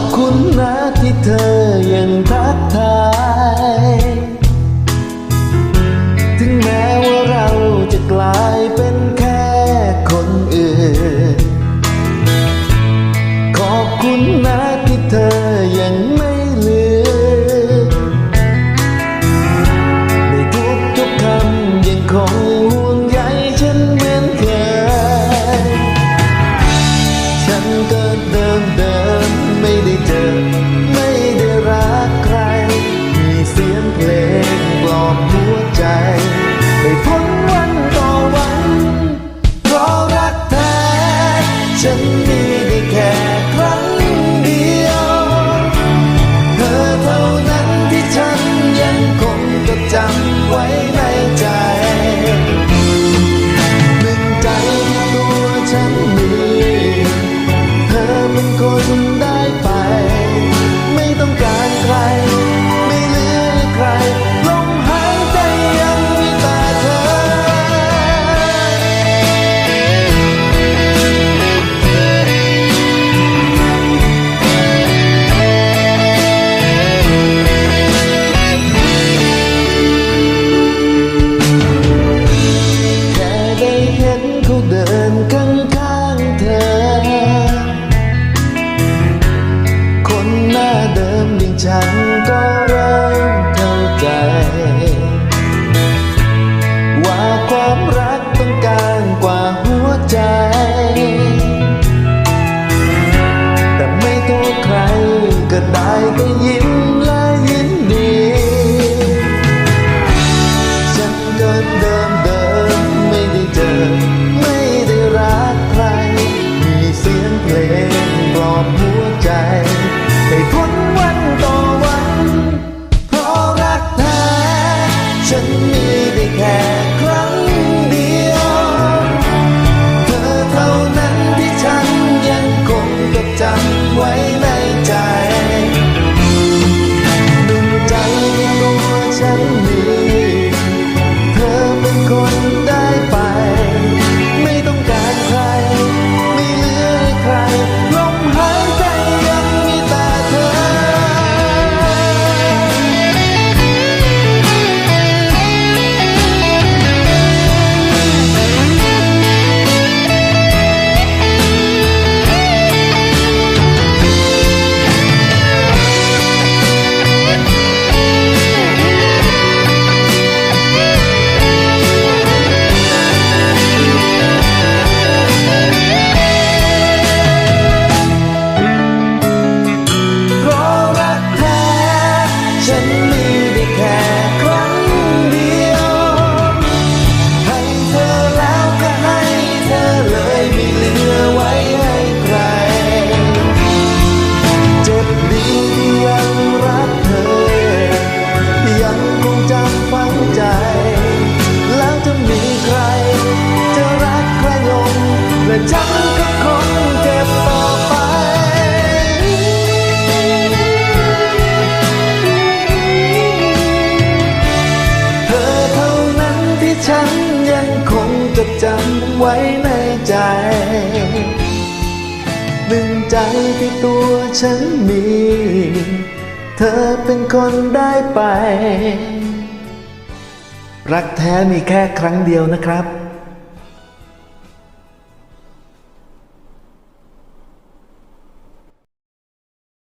อบคุณนะที่เธอยังทักทาย ถึงแม้ว่าเราจะกลายเป็นแค่คนอื่น ขอบคุณนะที่เธอยังไม่ ฉันก็เริ่มเข้าใจ ว่าความรักต้องการกว่าหัวใจ แต่ไม่โทษใครก็ได้แต่ยิ้มและยินดี ฉันก็เดิมเดิมไม่ได้เจอ ไม่ได้รักใคร มีเสียงเพลงปลอบหัวใจให้พ้นวัน และฉันก็คงเจ็บต่อไป เธอเท่านั้นที่ฉันยังคงจดจำไว้ในใจ หนึ่งใจที่ตัวฉันมี เธอเป็นคนได้ไป รักแท้มีแค่ครั้งเดียวนะครับ